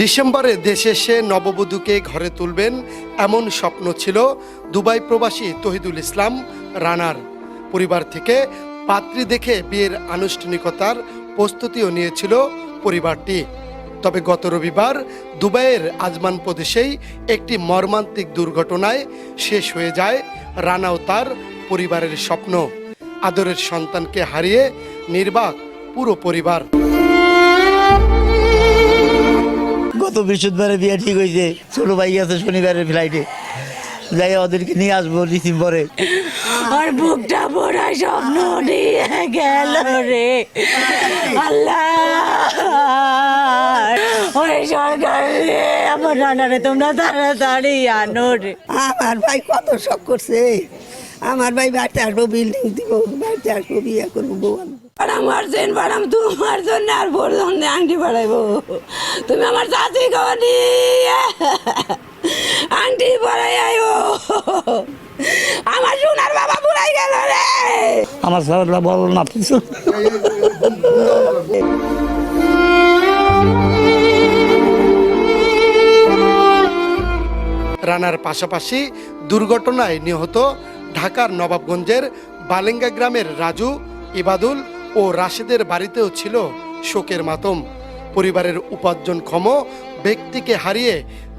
ডিসেম্বরে দেশে এসে নববধূকে ঘরে তুলবেন এমন স্বপ্ন ছিল দুবাই প্রবাসী তহিদুল ইসলাম রানার। পরিবার থেকে পাত্রী দেখে বিয়ের আনুষ্ঠানিকতার প্রস্তুতিও নিয়েছিল পরিবারটি। তবে গত রবিবার দুবাইয়ের আজমান প্রদেশেই একটি মর্মান্তিক দুর্ঘটনায় শেষ হয়ে যায় রানা ও তার পরিবারের স্বপ্ন। আদরের সন্তানকে হারিয়ে নির্বাক পুরো পরিবার। গত বৃহস্পতিবারে বিয়ে ঠিক হয়েছে। ছোট ভাই আছে শনিবারের ফ্লাইটে যাই ওদেরকে নিয়ে আসব ডিসেম্বরে আর বুকটা ভরা স্বপ্ন নিয়ে গেল রে। আল্লাহ। ওই সরকার রে আমার রান্নারে তোমরা তাড়াতাড়ি আনো রে। আমার ভাই কত শখ করছে। আমার ভাই বাড়িতে আসব বিল্ডিং দিব বাড়িতে আসব বিয়ে করব বউ। বাড়াম আর্জেন বাড়াম তোমার জন্য আর বোর জন্য আংটি বাড়াইবো। তুমি আমার চাচি গনি আংটি বাড়াই আইও গেল রে। আমার বল না কিছু রানার পাশাপাশি দুর্ঘটনায় নিহত ঢাকার নবাবগঞ্জের বালেঙ্গা গ্রামের রাজু, ইবাদুল ও রাশেদের বাড়িতেও ছিল শোকের মাতম। পরিবারের উপার্জনক্ষম ব্যক্তিকে হারিয়ে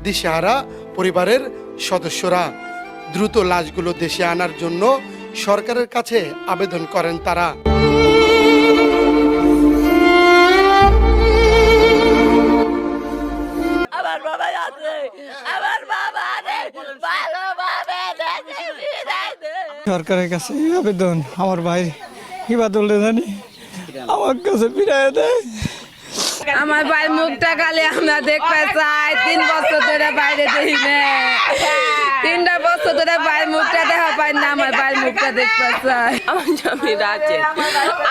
দিশেহারা পরিবারের সদস্যরা। দ্রুত লাশগুলো দেশে আনার জন্য সরকারের কাছে আবেদন করেন তারা। আমার বাবা আছে আমার বাবা সরকারের কাছে আবেদন আমার ভাই হিবাদুল জানি আমার কাছে ফিরাই দেয়। আমার ভাই মুখটা কালে আমরা দেখতে চাই। তিন বছর ধরে বাইরে দেখি না তিনটা বছর ধরে ভাই মুখটা দেখা পাই না আমার ভাই মুখটা দেখতে চাই। আমার আমি রাজেত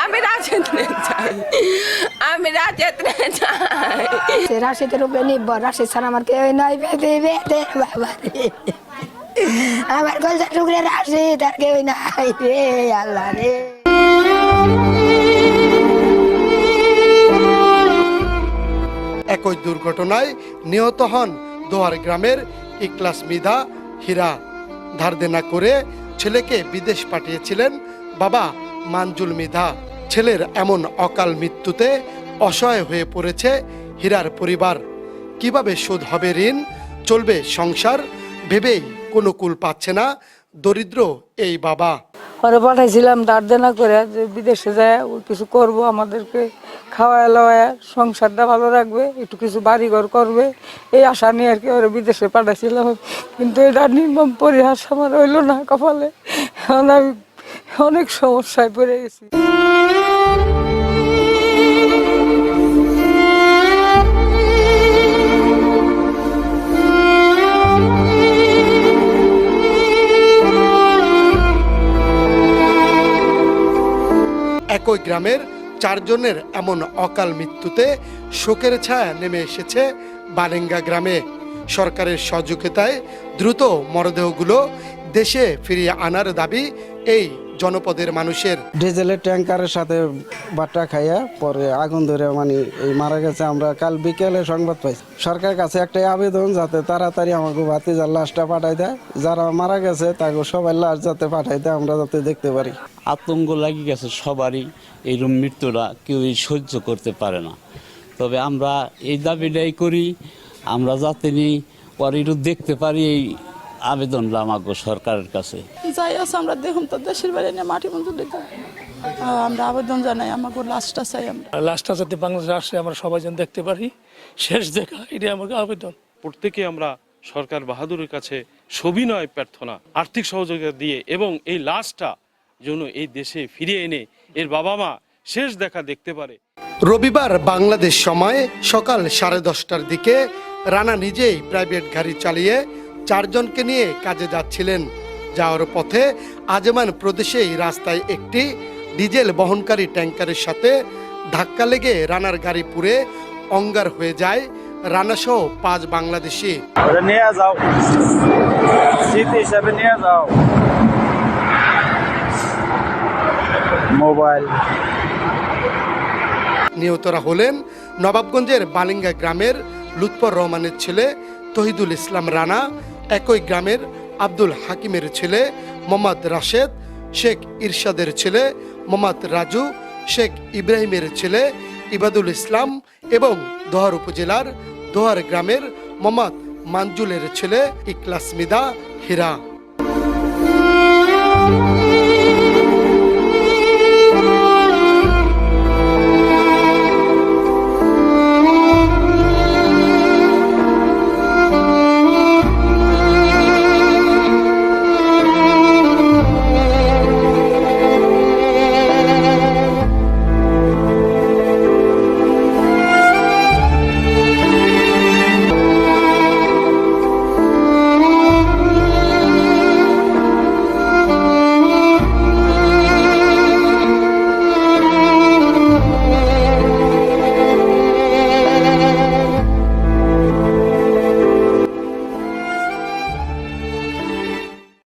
আমি রাজেত চাই। আমি রাজেত চাই। রাশিদের উপরে নির্ভর রাশি ছাড়া আমার কেউ নাই বেঁধে বেঁধে বাবা রে আমার গলদা টুকরে রাশি তার কেউ নাই রে আল্লাহ রে। একই দুর্ঘটনায় নিহত হন দোয়ার গ্রামের ইকলাস মিধা হীরা। ধার দেনা করে ছেলেকে বিদেশ পাঠিয়েছিলেন বাবা মানজুল মিধা। ছেলের এমন অকাল মৃত্যুতে অসহায় হয়ে পড়েছে হীরার পরিবার। কীভাবে শোধ হবে ঋণ, চলবে সংসার, ভেবেই কোনো কুল পাচ্ছে না দরিদ্র এই বাবা। ওরা পাঠাইছিলাম দাঁড় দেনা করে বিদেশে যায়, কিছু করব আমাদেরকে। খাওয়ায় লাওয়ায় সংসারটা ভালো রাখবে, একটু কিছু বাড়ি ঘর করবে, এই আশা নিয়ে আর কি ওরা বিদেশে পাঠাইছিলাম। কিন্তু এটা নির্মম পরিহাস আমার হইল না কপালে। এখন আমি অনেক সমস্যায় পড়ে গেছি। একই গ্রামের চারজনের এমন অকাল মৃত্যুতে শোকের ছায়া নেমে এসেছে বারেঙ্গা গ্রামে। সরকারের সহযোগিতায় দ্রুত মরদেহগুলো দেশে ফিরিয়ে আনার দাবি এই জনপদের মানুষের। ডিজেলের ট্যাঙ্কারের সাথে বাট্টা খাইয়া পরে আগুন ধরে মানে এই মারা গেছে। আমরা কাল বিকেলে সংবাদ পাইছি সরকারের কাছে একটাই আবেদন যাতে তাড়াতাড়ি আমাকে ভাতিজার লাশটা পাঠাই দেয়। যারা মারা গেছে তাকে সবাই লাশ যাতে পাঠাই দেয় আমরা যাতে দেখতে পারি। আতঙ্ক লাগি গেছে সবারই। এইরকম মৃত্যুটা কেউই সহ্য করতে পারে না। তবে আমরা এই দাবিটাই করি। আমরা যাতে নিয়ে পরে একটু দেখতে পারি এই আবেদনটা আমাকে সরকারের কাছে। যাই আছে আমরা দেখুন তো দেশের বাইরে নিয়ে মাটি মন্ত্র দিতে আমরা আবেদন জানাই আমাকে লাস্টটা চাই আমরা। লাস্টটা যাতে বাংলাদেশে আসে আমরা সবাই যেন দেখতে পারি শেষ দেখা এটাই আমাকে আবেদন। প্রত্যেকে আমরা সরকার বাহাদুরের কাছে সবিনয় প্রার্থনা আর্থিক সহযোগিতা দিয়ে এবং এই লাশটা যেন এই দেশে ফিরিয়ে এনে এর বাবা মা শেষ দেখা দেখতে পারে। রবিবার বাংলাদেশ সময় সকাল সাড়ে দশটার দিকে রানা নিজেই প্রাইভেট গাড়ি চালিয়ে চারজনকে নিয়ে কাজে যাচ্ছিলেন। যাওয়ার পথে আজমান প্রদেশেই রাস্তায় একটি ডিজেল বহনকারী ট্যাঙ্কারের সাথে ধাক্কা লেগে রানার গাড়ি পুড়ে অঙ্গার হয়ে যায়। রানাসহ পাঁচ বাংলাদেশি। নিয়ে যাও। স্মৃতি হিসাবে নিয়ে যাও। মোবাইল। নিহতরা হলেন নবাবগঞ্জের বালিঙ্গা গ্রামের লুৎফর রহমানের ছেলে তহিদুল ইসলাম রানা, একই গ্রামের আব্দুল হাকিমের ছেলে মোহাম্মদ রাশেদ, শেখ ইরশাদের ছেলে মোহাম্মদ রাজু, শেখ ইব্রাহিমের ছেলে ইবাদুল ইসলাম এবং দোহার উপজেলার দোহার গ্রামের মোহাম্মদ মানজুলের ছেলে ইকলাস মিদা হীরা।